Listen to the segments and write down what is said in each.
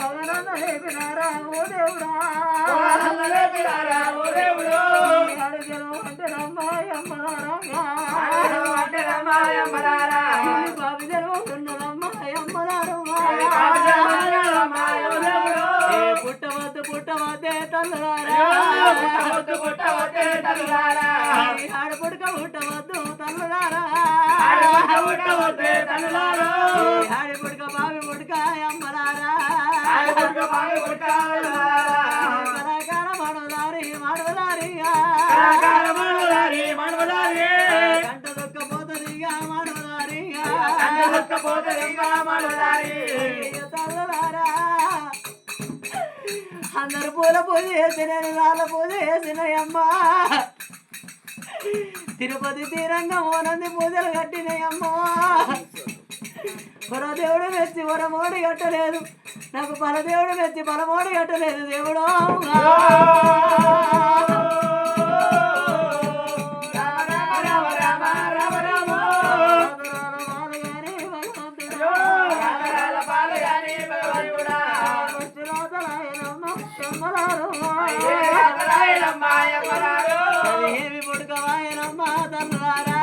మగనన్న లేపినారా ఓ దేవుడా. అడుగులు అంటే రమ్మాయి అమ్మలారా బాబు జన్మకున్నదమ్మాయి అమ్మలారమ్మా ఏ పుట్టవద్దు పుట్టవద్దే ఆడపుడక పుట్టవద్దు. అందరు పూల పూజ చేసి నేను రాళ్ళ పూజ చేసినాయమ్మా తిరుపతి తీరంగా ఓనంది పూజలు కట్టినాయమ్మా పరదేవుడు మెచ్చి వరమోడి కట్టలేదు నాకు పరదేవుడు మెచ్చి పరమోడి కట్టలేదు దేవుడు ఏమి పుడకవాయనమ్మా తల్లారా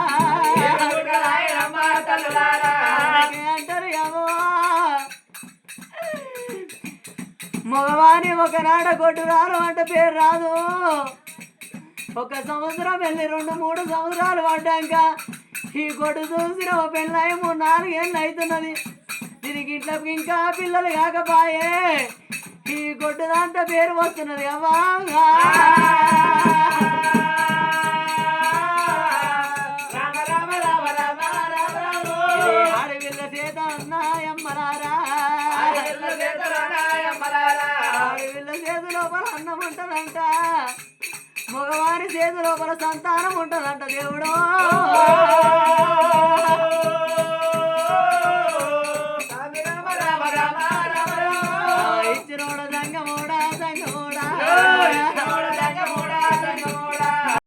అంటారు ఏమో మగవాణి ఒకనాడ కొట్టురాలు అంటే పేరు రాదు. ఒక సంవత్సరం వెళ్ళి రెండు మూడు సంవత్సరాలు పడ్డాక ఈ కొట్టు చూసిన ఓ పెళ్ళై మూడు నాలుగేళ్ళు అవుతున్నది దీనికి ఇంట్లోకి ఇంకా పిల్లలు కాకపాయే. ఈ కొట్టు దాంట్లో పేరు వస్తున్నది అవ్వా చేతి లోపల అన్నం ఉంటుందంట. మగవారి చేతి లోపల సంతానం ఉంటదంట దేవుడు.